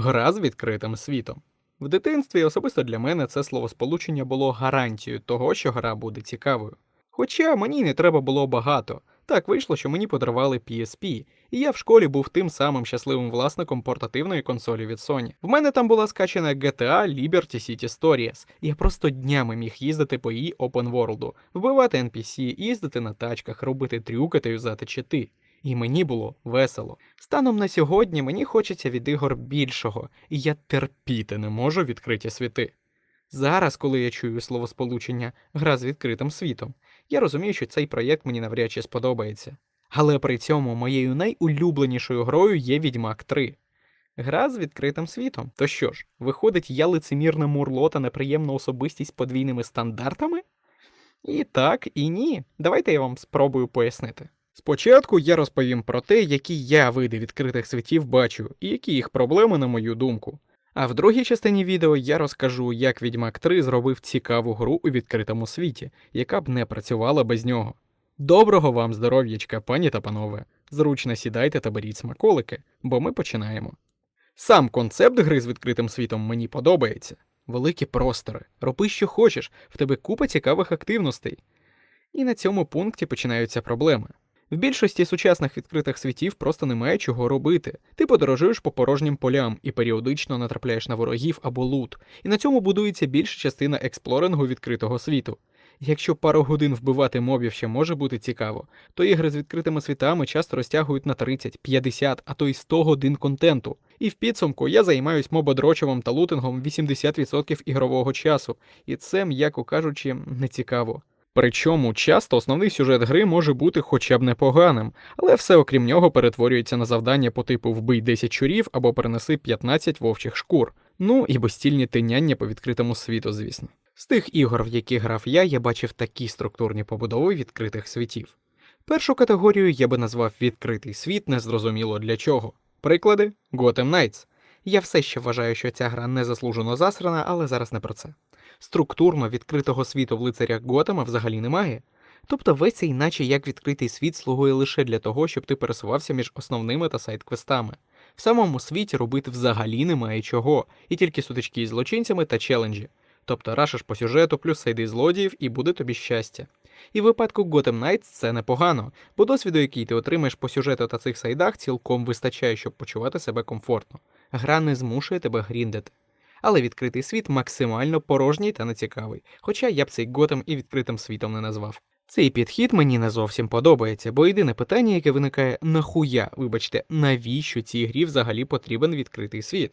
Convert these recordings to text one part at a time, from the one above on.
Гра з відкритим світом. В дитинстві особисто для мене це словосполучення було гарантією того, що гра буде цікавою. Хоча мені не треба було багато. Так вийшло, що мені подарували PSP, і я в школі був тим самим щасливим власником портативної консолі від Sony. В мене там була скачана GTA Liberty City Stories, я просто днями міг їздити по її open world, вбивати NPC, їздити на тачках, робити трюки та юзати чити. І мені було весело. Станом на сьогодні мені хочеться від ігор більшого, і я терпіти не можу відкриті світи. Зараз, коли я чую словосполучення гра з відкритим світом, я розумію, що цей проєкт мені навряд чи сподобається. Але при цьому моєю найулюбленішою грою є Відьмак 3. Гра з відкритим світом. То що ж, виходить, я лицемірна мурло та неприємна особистість подвійними стандартами? І так, і ні. Давайте я вам спробую пояснити. Спочатку я розповім про те, які я види відкритих світів бачу, і які їх проблеми, на мою думку. А в другій частині відео я розкажу, як Відьмак 3 зробив цікаву гру у відкритому світі, яка б не працювала без нього. Доброго вам здоров'ячка, пані та панове. Зручно сідайте та беріть смаколики, бо ми починаємо. Сам концепт гри з відкритим світом мені подобається. Великі простори, роби, що хочеш, в тебе купа цікавих активностей. І на цьому пункті починаються проблеми. В більшості сучасних відкритих світів просто немає чого робити. Ти подорожуєш по порожнім полям і періодично натрапляєш на ворогів або лут, і на цьому будується більша частина експлорингу відкритого світу. Якщо пару годин вбивати мобів ще може бути цікаво, то ігри з відкритими світами часто розтягують на 30, 50, а то й 100 годин контенту. І в підсумку я займаюсь мободрочевом та лутингом 80% ігрового часу, і це, м'яко кажучи, не цікаво. Причому часто основний сюжет гри може бути хоча б непоганим, але все окрім нього перетворюється на завдання по типу вбий 10 щурів або перенеси 15 вовчих шкур. Ну і безстільні тиняння по відкритому світу, звісно. З тих ігор, в які грав я, я бачив такі структурні побудови відкритих світів. Першу категорію я би назвав відкритий світ, незрозуміло для чого. Приклади Gotham Knights. Я все ще вважаю, що ця гра незаслужено засрана, але зараз не про це. Структурно відкритого світу в лицарях Готема взагалі немає. Тобто весь цей наче як відкритий світ слугує лише для того, щоб ти пересувався між основними та сайт-квестами. В самому світі робити взагалі немає чого, і тільки сутички із злочинцями та челенджі. Тобто рашиш по сюжету плюс сайди злодіїв і буде тобі щастя. І в випадку Gotham Knights це непогано, бо досвіду, який ти отримаєш по сюжету та цих сайдах, цілком вистачає, щоб почувати себе комфортно. Гра не змушує тебе гріндити. Але відкритий світ максимально порожній та нецікавий, хоча я б цей Готэм і відкритим світом не назвав. Цей підхід мені не зовсім подобається, бо єдине питання, яке виникає нахуя, вибачте, навіщо цій грі взагалі потрібен відкритий світ?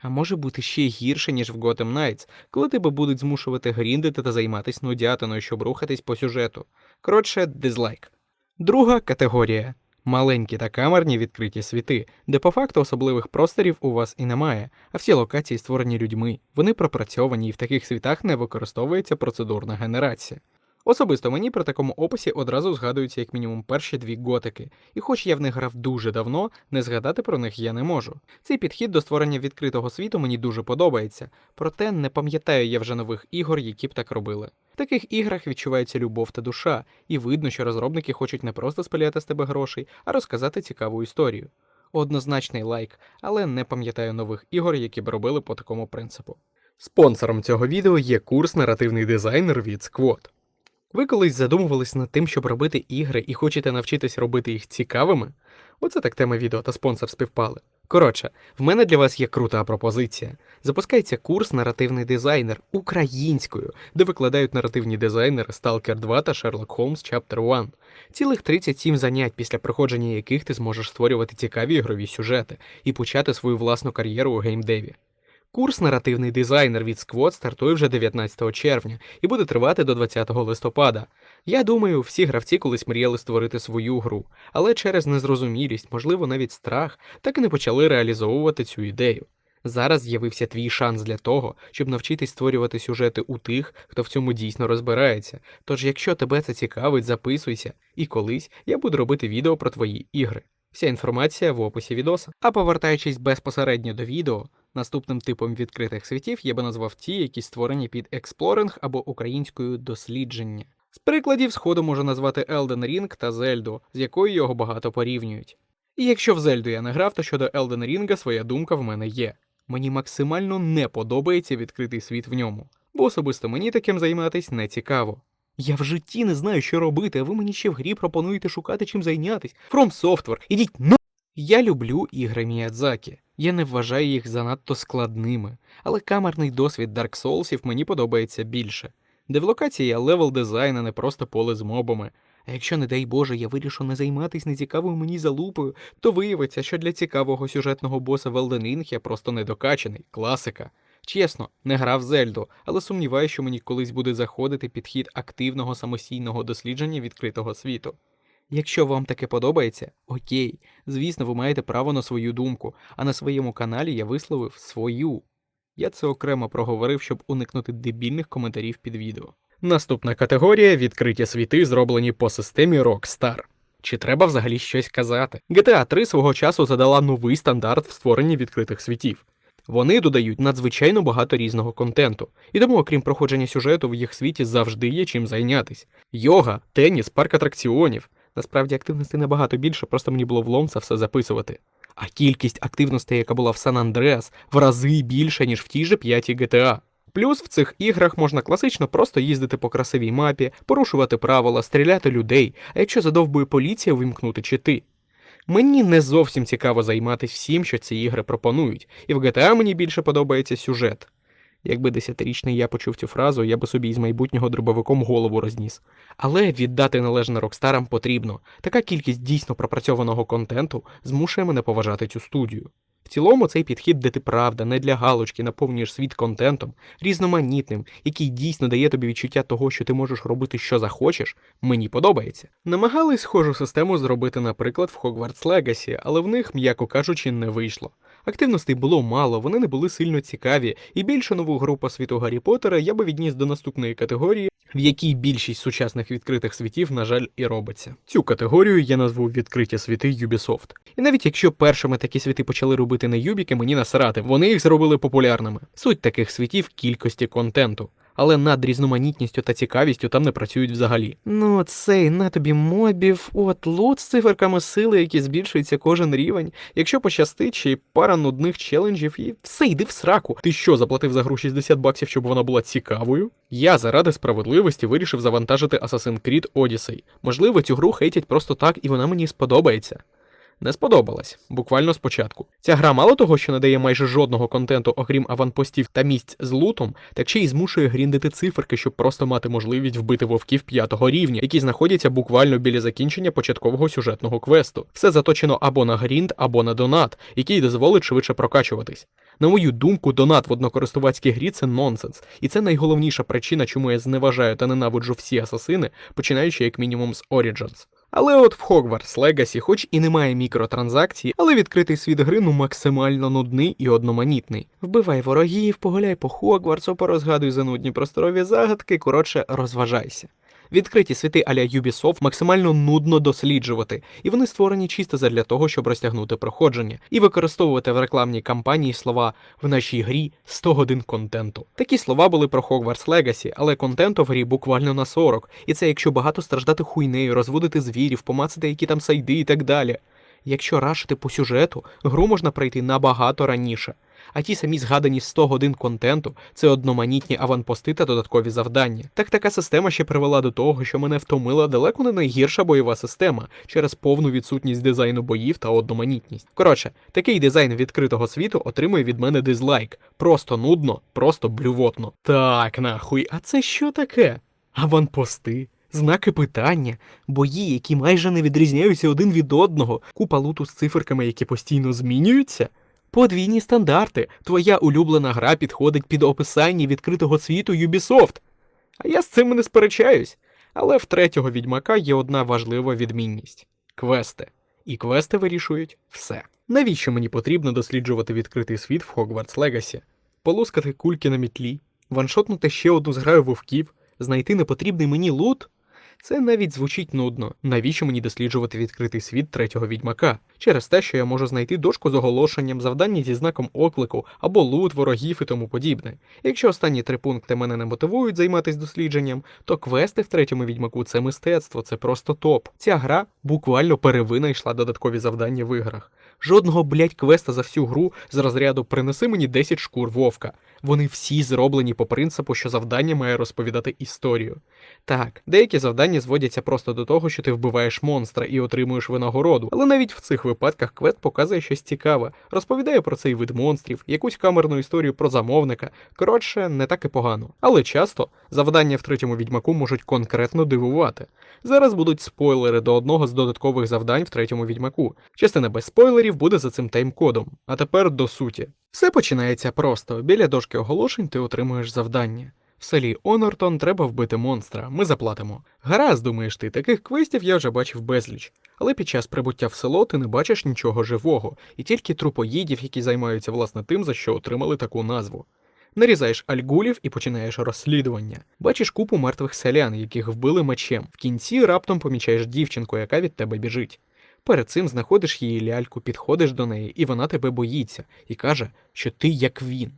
А може бути ще гірше, ніж в Gotham Knights, коли тебе будуть змушувати гріндити та займатися нудятиною, щоб рухатись по сюжету. Коротше, дизлайк. Друга категорія маленькі та камерні відкриті світи, де по факту особливих просторів у вас і немає, а всі локації створені людьми, вони пропрацьовані і в таких світах не використовується процедурна генерація. Особисто мені при такому описі одразу згадуються як мінімум перші дві готики, і хоч я в них грав дуже давно, не згадати про них я не можу. Цей підхід до створення відкритого світу мені дуже подобається, проте не пам'ятаю я вже нових ігор, які б так робили. В таких іграх відчувається любов та душа, і видно, що розробники хочуть не просто спиляти з тебе грошей, а розказати цікаву історію. Однозначний лайк, але не пам'ятаю нових ігор, які б робили по такому принципу. Спонсором цього відео є курс наративний дизайнер від Squad. Ви колись задумувались над тим, щоб робити ігри і хочете навчитись робити їх цікавими? Оце так тема відео та спонсор співпали. Коротше, в мене для вас є крута пропозиція. Запускається курс наративний дизайнер українською, де викладають наративні дизайнери Stalker 2 та Sherlock Holmes Chapter 1. Цілих 37 занять, після проходження яких ти зможеш створювати цікаві ігрові сюжети і почати свою власну кар'єру у геймдеві. Курс наративний дизайнер від Squad стартує вже 19 червня і буде тривати до 20 листопада. Я думаю, всі гравці колись мріяли створити свою гру, але через незрозумілість, можливо, навіть страх, так і не почали реалізовувати цю ідею. Зараз з'явився твій шанс для того, щоб навчитись створювати сюжети у тих, хто в цьому дійсно розбирається. Тож, якщо тебе це цікавить, записуйся, і колись я буду робити відео про твої ігри. Вся інформація в описі відоса. А повертаючись безпосередньо до відео, наступним типом відкритих світів я би назвав ті, які створені під експлоринг або українською дослідження. З прикладів сходу можу назвати Elden Ring та Зельду, з якою його багато порівнюють. І якщо в Зельду я не грав, то щодо Elden Ring своя думка в мене є. Мені максимально не подобається відкритий світ в ньому, бо особисто мені таким займатись не цікаво. Я в житті не знаю, що робити, а ви мені ще в грі пропонуєте шукати чим зайнятись. From Software, ідіть на. Я люблю ігри Міядзакі. Я не вважаю їх занадто складними, але камерний досвід Dark Soulsів мені подобається більше. Де в локації левел дизайн, а не просто поле з мобами. А якщо, не дай Боже, я вирішу не займатись нецікавою мені залупою, то виявиться, що для цікавого сюжетного боса в Elden я просто недокачаний, класика. Чесно, не грав Зельду, але сумніваюся, що мені колись буде заходити підхід активного самостійного дослідження відкритого світу. Якщо вам таке подобається, окей, звісно, ви маєте право на свою думку, а на своєму каналі я висловив свою. Я це окремо проговорив, щоб уникнути дебільних коментарів під відео. Наступна категорія відкриті світи, зроблені по системі Rockstar. Чи треба взагалі щось казати? GTA 3 свого часу задала новий стандарт в створенні відкритих світів. Вони додають надзвичайно багато різного контенту, і тому, окрім проходження сюжету, в їх світі завжди є чим зайнятись. Йога, теніс, парк атракціонів. Насправді активностей набагато більше, просто мені було влом це все записувати. А кількість активностей, яка була в Сан Андреас, в рази більша, ніж в тій же п'ятій GTA. Плюс в цих іграх можна класично просто їздити по красивій мапі, порушувати правила, стріляти людей, а якщо задовбує поліція, вимкнути чити. Мені не зовсім цікаво займатися всім, що ці ігри пропонують, і в GTA мені більше подобається сюжет. Якби десятирічний я почув цю фразу, я би собі із майбутнього дробовиком голову розніс. Але віддати належне Рокстарам потрібно. Така кількість дійсно пропрацьованого контенту змушує мене поважати цю студію. В цілому цей підхід, де ти правда, не для галочки наповнюєш світ контентом, різноманітним, який дійсно дає тобі відчуття того, що ти можеш робити, що захочеш, мені подобається. Намагались схожу систему зробити, наприклад, в Hogwarts Legacy, але в них, м'яко кажучи, не вийшло. Активностей було мало, вони не були сильно цікаві, і більше нову гру по світу Гаррі Поттера я би відніс до наступної категорії, в якій більшість сучасних відкритих світів, на жаль, і робиться. Цю категорію я назву відкриті світи Ubisoft. І навіть якщо першими такі світи почали робити не юбіки, мені насрати, вони їх зробили популярними. Суть таких світів кількості контенту. Але над різноманітністю та цікавістю там не працюють взагалі. Ну, цей на тобі мобів, от лут з циферками сили, які збільшуються кожен рівень. Якщо пощастить, ще пара нудних челенджів, і все йди в сраку. Ти що, заплатив за гру 60 баксів, щоб вона була цікавою? Я заради справедливості вирішив завантажити Assassin's Creed Odyssey. Можливо, цю гру хейтять просто так, і вона мені сподобається. Не сподобалась, буквально спочатку. Ця гра мало того, що не дає майже жодного контенту, окрім аванпостів та місць з лутом, так ще й змушує гріндити циферки, щоб просто мати можливість вбити вовків п'ятого рівня, які знаходяться буквально біля закінчення початкового сюжетного квесту. Все заточено або на грінд, або на донат, який дозволить швидше прокачуватись. На мою думку, донат в однокористувацькій грі це нонсенс, і це найголовніша причина, чому я зневажаю та ненавиджу всі асасини, починаючи як мінімум з Origins. Але от в Hogwarts Legacy, хоч і немає мікротранзакцій, але відкритий світ гри ну максимально нудний і одноманітний. Вбивай ворогів, погуляй по Хогвартсу, порозгадуй занудні просторові загадки, коротше, розважайся. Відкриті світи аля Ubisoft максимально нудно досліджувати, і вони створені чисто задля того, щоб розтягнути проходження, і використовувати в рекламній кампанії слова в нашій грі 100 годин контенту. Такі слова були про Hogwarts Legacy, але контенту в грі буквально на 40, і це якщо багато страждати хуйнею, розводити звірів, помацати які там сайди і так далі. Якщо рашити по сюжету, гру можна пройти набагато раніше. А ті самі згадані 100 годин контенту це одноманітні аванпости та додаткові завдання. Так така система ще привела до того, що мене втомила далеко не найгірша бойова система через повну відсутність дизайну боїв та одноманітність. Коротше, такий дизайн відкритого світу отримує від мене дизлайк. Просто нудно, просто блювотно. Так, нахуй, а це що таке? Аванпости. Знаки питання, бої, які майже не відрізняються один від одного, купа луту з циферками, які постійно змінюються. Подвійні стандарти. Твоя улюблена гра підходить під описання відкритого світу Ubisoft. А я з цим не сперечаюсь. Але в третього відьмака є одна важлива відмінність квести. І квести вирішують все. Навіщо мені потрібно досліджувати відкритий світ в Hogwarts Legacy? Полускати кульки на мітлі, ваншотнути ще одну зграю вовків, знайти непотрібний мені лут? Це навіть звучить нудно. Навіщо мені досліджувати відкритий світ третього відьмака? Через те, що я можу знайти дошку з оголошенням, завдання зі знаком оклику або лут ворогів і тому подібне. Якщо останні три пункти мене не мотивують займатися дослідженням, то квести в третьому відьмаку це мистецтво, це просто топ. Ця гра буквально перевинайшла додаткові завдання в іграх. Жодного блять квеста за всю гру з розряду принеси мені 10 шкур вовка. Вони всі зроблені по принципу, що завдання має розповідати історію. Так, деякі завдання зводяться просто до того, що ти вбиваєш монстра і отримуєш винагороду, але навіть в цих випадках квест показує щось цікаве, розповідає про цей вид монстрів, якусь камерну історію про замовника. Коротше, не так і погано. Але часто завдання в третьому відьмаку можуть конкретно дивувати. Зараз будуть спойлери до одного з додаткових завдань в третьому відьмаку. Частина без спойлерів буде за цим таймкодом. А тепер до суті. Все починається просто. Біля дошки оголошень ти отримуєш завдання. В селі Онортон треба вбити монстра, ми заплатимо. Гаразд, думаєш ти, таких квестів я вже бачив безліч. Але під час прибуття в село ти не бачиш нічого живого, і тільки трупоїдів, які займаються власне тим, за що отримали таку назву. Нарізаєш альгулів і починаєш розслідування. Бачиш купу мертвих селян, яких вбили мечем. В кінці раптом помічаєш дівчинку, яка від тебе біжить. Перед цим знаходиш її ляльку, підходиш до неї, і вона тебе боїться, і каже, що ти як він.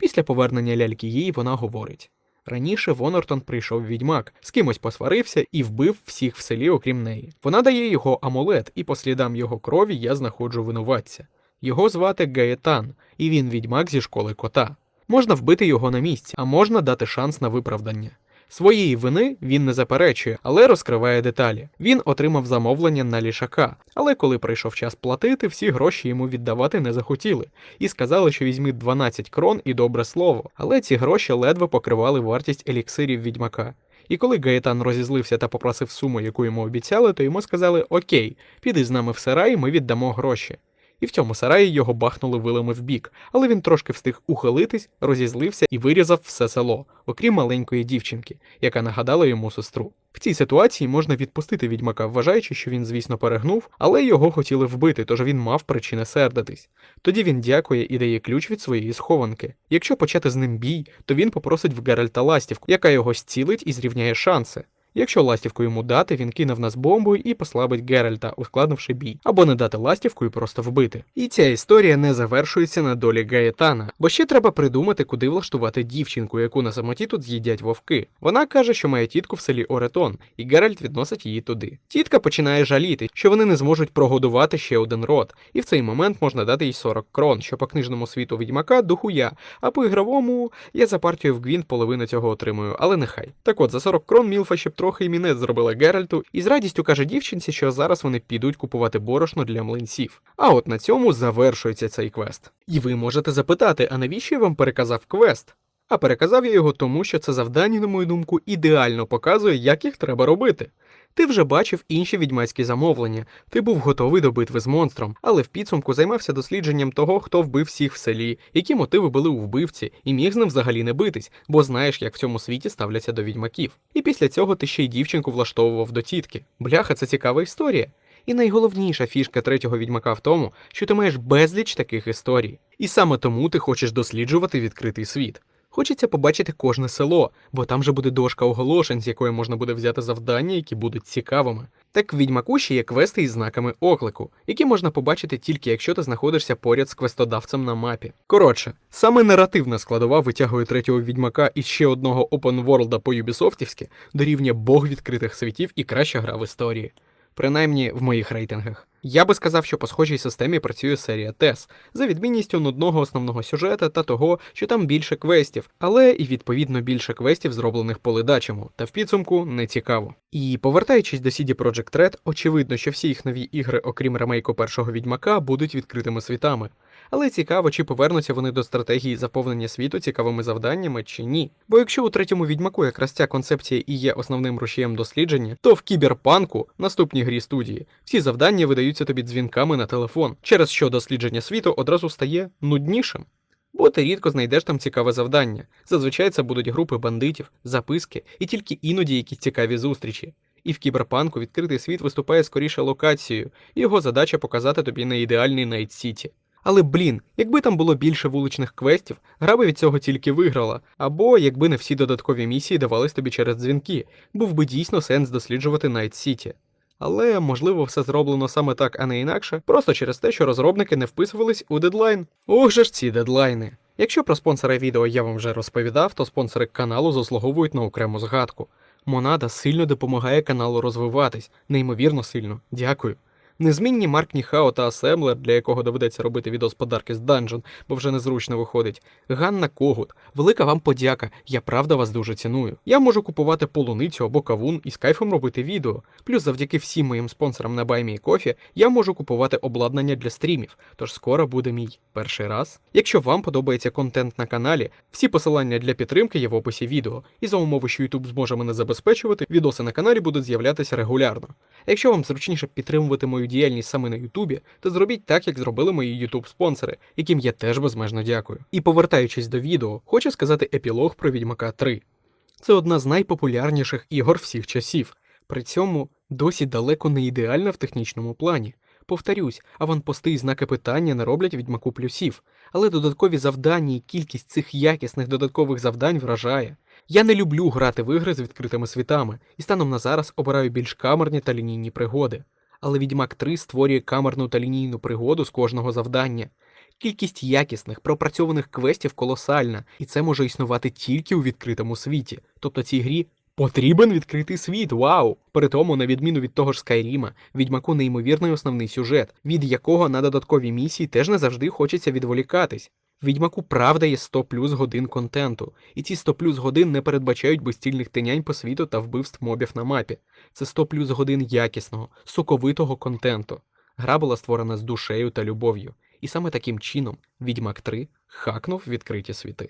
Після повернення ляльки їй вона говорить. Раніше Вонортон прийшов відьмак, з кимось посварився і вбив всіх в селі, окрім неї. Вона дає його амулет, і по слідам його крові я знаходжу винуватця. Його звати Гаетан, і він відьмак зі школи кота. Можна вбити його на місці, а можна дати шанс на виправдання. Своєї вини він не заперечує, але розкриває деталі. Він отримав замовлення на лішака, але коли прийшов час платити, всі гроші йому віддавати не захотіли, і сказали, що візьми 12 крон і добре слово. Але ці гроші ледве покривали вартість еліксирів відьмака. І коли Гаєтан розізлився та попросив суму, яку йому обіцяли, то йому сказали: Окей, піди з нами в сарай, ми віддамо гроші. І в цьому сараї його бахнули вилами в бік, але він трошки встиг ухилитись, розізлився і вирізав все село, окрім маленької дівчинки, яка нагадала йому сестру. В цій ситуації можна відпустити відьмака, вважаючи, що він, звісно, перегнув, але його хотіли вбити, тож він мав причини сердитись. Тоді він дякує і дає ключ від своєї схованки. Якщо почати з ним бій, то він попросить в Геральта ластівку, яка його зцілить і зрівняє шанси. Якщо ластівку йому дати, він кине в нас бомбою і послабить Геральта, ускладнивши бій, або не дати ластівку і просто вбити. І ця історія не завершується на долі Гаєтана, бо ще треба придумати, куди влаштувати дівчинку, яку на самоті тут з'їдять вовки. Вона каже, що має тітку в селі Оретон, і Геральт відносить її туди. Тітка починає жаліти, що вони не зможуть прогодувати ще один род, і в цей момент можна дати їй 40 крон, що по книжному світу відьмака дохуя, а по ігровому я за партію в Гвінт половину цього отримую, але нехай. Так от за 40 крон Мілфа ще трохи і мінет зробила Геральту, і з радістю каже дівчинці, що зараз вони підуть купувати борошно для млинців. А от на цьому завершується цей квест. І ви можете запитати, а навіщо я вам переказав квест? А переказав я його тому, що це завдання, на мою думку, ідеально показує, як їх треба робити. Ти вже бачив інші відьмацькі замовлення, ти був готовий до битви з монстром, але в підсумку займався дослідженням того, хто вбив всіх в селі, які мотиви були у вбивці, і міг з ним взагалі не битись, бо знаєш, як в цьому світі ставляться до відьмаків. І після цього ти ще й дівчинку влаштовував до тітки. Бляха, це цікава історія. І найголовніша фішка третього відьмака в тому, що ти маєш безліч таких історій. І саме тому ти хочеш досліджувати відкритий світ. Хочеться побачити кожне село, бо там же буде дошка оголошень, з якої можна буде взяти завдання, які будуть цікавими. Так в ще є квести із знаками оклику, які можна побачити тільки якщо ти знаходишся поряд з квестодавцем на мапі. Коротше, саме наративна складова витягує третього відьмака із ще одного опенворлда по Юбісофтівськи до рівня бог відкритих світів і краща гра в історії. Принаймні в моїх рейтингах. Я би сказав, що по схожій системі працює серія Тес, за відмінністю нудного основного сюжета та того, що там більше квестів, але і відповідно більше квестів, зроблених по ледачому, та в підсумку не цікаво. І повертаючись до CD Projekt Red, очевидно, що всі їх нові ігри, окрім ремейку першого відьмака, будуть відкритими світами. Але цікаво, чи повернуться вони до стратегії заповнення світу цікавими завданнями чи ні. Бо якщо у третьому відьмаку якраз ця концепція і є основним рушієм дослідження, то в кіберпанку, наступній грі студії, всі завдання видаються тобі дзвінками на телефон, через що дослідження світу одразу стає нуднішим. Бо ти рідко знайдеш там цікаве завдання. Зазвичай це будуть групи бандитів, записки і тільки іноді якісь цікаві зустрічі. І в кіберпанку відкритий світ виступає скоріше локацією, і його задача показати тобі не ідеальний Найт Сіті. Але блін, якби там було більше вуличних квестів, гра би від цього тільки виграла. Або якби не всі додаткові місії давались тобі через дзвінки, був би дійсно сенс досліджувати Найт Сіті. Але можливо все зроблено саме так, а не інакше, просто через те, що розробники не вписувались у дедлайн. Ох же ж ці дедлайни. Якщо про спонсора відео я вам вже розповідав, то спонсори каналу заслуговують на окрему згадку. Монада сильно допомагає каналу розвиватись, неймовірно сильно. Дякую. Незмінні Марк Ніхао та Асемблер, для якого доведеться робити відео з подарки з Dungeon, бо вже незручно виходить. Ганна Когут, велика вам подяка. Я правда вас дуже ціную. Я можу купувати полуницю або кавун і з кайфом робити відео. Плюс завдяки всім моїм спонсорам на BuyMeCoffee я можу купувати обладнання для стрімів, тож скоро буде мій перший раз. Якщо вам подобається контент на каналі, всі посилання для підтримки є в описі відео. І за умови, що YouTube зможе мене забезпечувати, відоси на каналі будуть з'являтися регулярно. Якщо вам зручніше підтримувати мою діяльність саме на Ютубі, то зробіть так, як зробили мої YouTube спонсори, яким я теж безмежно дякую. І повертаючись до відео, хочу сказати епілог про Відьмака 3. Це одна з найпопулярніших ігор всіх часів. При цьому досі далеко не ідеальна в технічному плані. Повторюсь, аванпости і знаки питання не роблять відьмаку плюсів, але додаткові завдання і кількість цих якісних додаткових завдань вражає. Я не люблю грати в ігри з відкритими світами, і станом на зараз обираю більш камерні та лінійні пригоди. Але Відьмак 3 створює камерну та лінійну пригоду з кожного завдання. Кількість якісних, пропрацьованих квестів колосальна, і це може існувати тільки у відкритому світі. Тобто цій грі потрібен відкритий світ, вау! При тому, на відміну від того ж Скайріма, відьмаку неймовірний основний сюжет, від якого на додаткові місії теж не завжди хочеться відволікатись. Відьмаку правда є 100 плюс годин контенту, і ці 100 плюс годин не передбачають безцільних тинянь по світу та вбивств мобів на мапі. Це 100 плюс годин якісного, соковитого контенту. Гра була створена з душею та любов'ю, і саме таким чином Відьмак 3 хакнув відкриті світи.